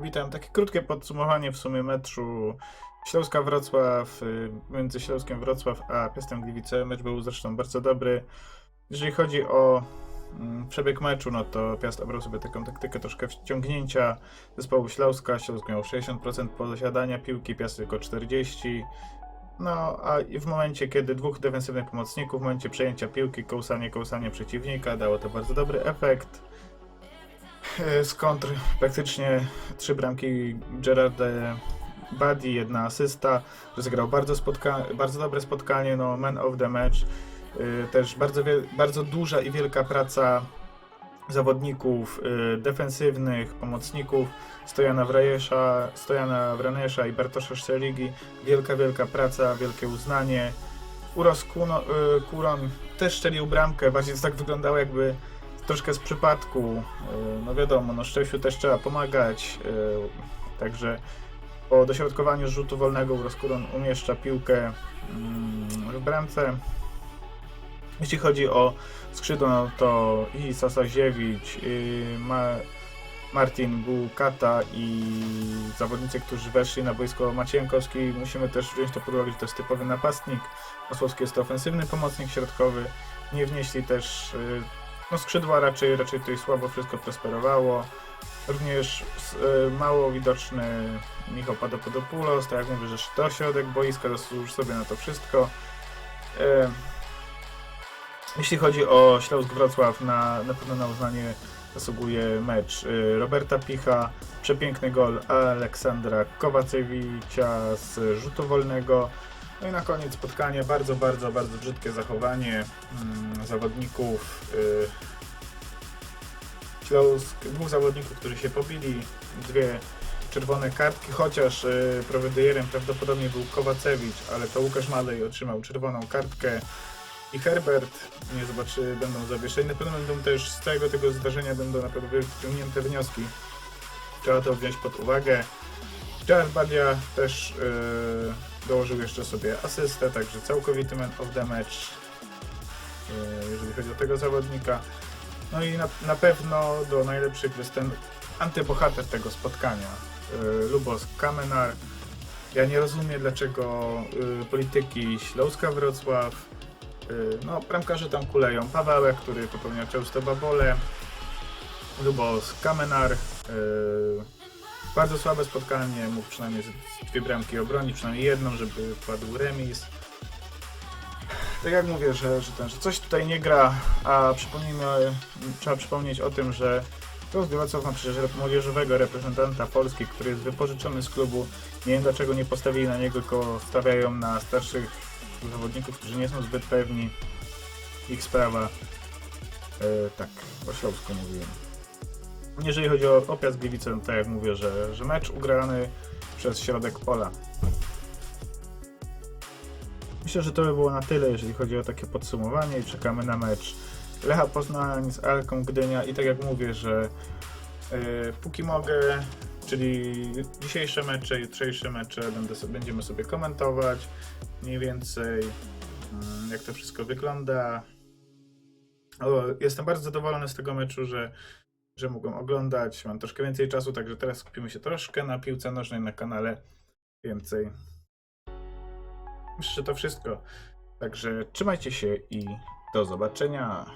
Witam. Takie krótkie podsumowanie w sumie meczu Śląska Wrocław y, między Śląskiem Wrocław a Piastem Gliwice. Mecz był zresztą bardzo dobry. Jeżeli chodzi o mm, przebieg meczu, no to Piast obrał sobie taką taktykę troszkę wciągnięcia zespołu Śląska. Śląsk miał 60% posiadania piłki, Piast tylko 40%. No, a w momencie, kiedy dwóch defensywnych pomocników, w momencie przejęcia piłki, kołsanie, kołsanie przeciwnika, dało to bardzo dobry efekt. E, Z kontr praktycznie trzy bramki Gerarda Buddy, jedna asysta. Rozegrał bardzo, spotka- bardzo dobre spotkanie, no man of the match. E, Też bardzo, bardzo duża i wielka praca zawodników e, defensywnych, pomocników Stojana Wrajesza, Stojana Wranesza i Bartosza Szczeligi. Wielka, wielka praca, wielkie uznanie. Uros Kuno, Kuron też szczelił bramkę, bardziej to tak wyglądało jakby troszkę z przypadku. Y, No wiadomo, no Szczęściu też trzeba pomagać. y, Także po dośrodkowaniu rzutu wolnego Uros Kuron umieszcza piłkę mm, w bramce. Jeśli chodzi o skrzydło, no to i Sasaziewicz, i Ma Martin Bukata i zawodnicy, którzy weszli na boisko Maciej Jankowski, musimy też wziąć to pod uwagę, że to jest typowy napastnik. Osłowski jest to ofensywny pomocnik środkowy. Nie wnieśli też y, no skrzydła raczej, raczej tutaj słabo wszystko prosperowało. Również y, mało widoczny Michał Padopodopulos, tak jak mówię, że to środek boiska zasłużył sobie na to wszystko. Y, Jeśli chodzi o Śląsk Wrocław, na, na pewno na uznanie zasługuje mecz y, Roberta Picha, przepiękny gol Aleksandra Kowacewicza z rzutu wolnego. No i na koniec spotkania bardzo, bardzo, bardzo brzydkie zachowanie mm, zawodników y, Śląsk, dwóch zawodników, którzy się pobili, dwie czerwone kartki, chociaż y, prawdopodobnie był Kowacewicz, ale to Łukasz Malej otrzymał czerwoną kartkę i Herbert, nie zobaczy, będą zawieszeni. Na pewno będą też z tego, tego zdarzenia będą na pewno wyciągnięte wnioski. Trzeba to wziąć pod uwagę. Gerard Badia też yy, dołożył jeszcze sobie asystę, także całkowity man of the match, yy, jeżeli chodzi o tego zawodnika. No i na, na pewno do najlepszych jest ten antybohater tego spotkania, yy, Lubos Kamenar. Ja nie rozumiem, dlaczego yy, polityki Śląska Wrocław, yy, no bramkarze tam kuleją. Pawełek, który popełnia często babole, Lubos Kamenar, yy, bardzo słabe spotkanie, mógł przynajmniej dwie bramki obronić, przynajmniej jedną, żeby padł remis. Tak jak mówię, że, że, ten, że coś tutaj nie gra, a przypomnijmy, trzeba przypomnieć o tym, że Wrocław ma przecież młodzieżowego reprezentanta Polski, który jest wypożyczony z klubu. Nie wiem dlaczego nie postawili na niego, tylko stawiają na starszych zawodników, którzy nie są zbyt pewni. Ich sprawa. E, tak, o Śląsku mówiłem. Jeżeli chodzi o Opiast Gliwice, no tak jak mówię, że, że mecz ugrany przez środek pola. Myślę, że to by było na tyle, jeżeli chodzi o takie podsumowanie i czekamy na mecz Lecha Poznań z Alką Gdynia i tak jak mówię, że e, póki mogę, czyli dzisiejsze mecze, jutrzejsze mecze sobie, będziemy sobie komentować mniej więcej mm, jak to wszystko wygląda. O, jestem bardzo zadowolony z tego meczu, że że mogłem oglądać. Mam troszkę więcej czasu, także teraz skupimy się troszkę na piłce nożnej na kanale. Więcej. Myślę, że to wszystko. Także trzymajcie się i do zobaczenia.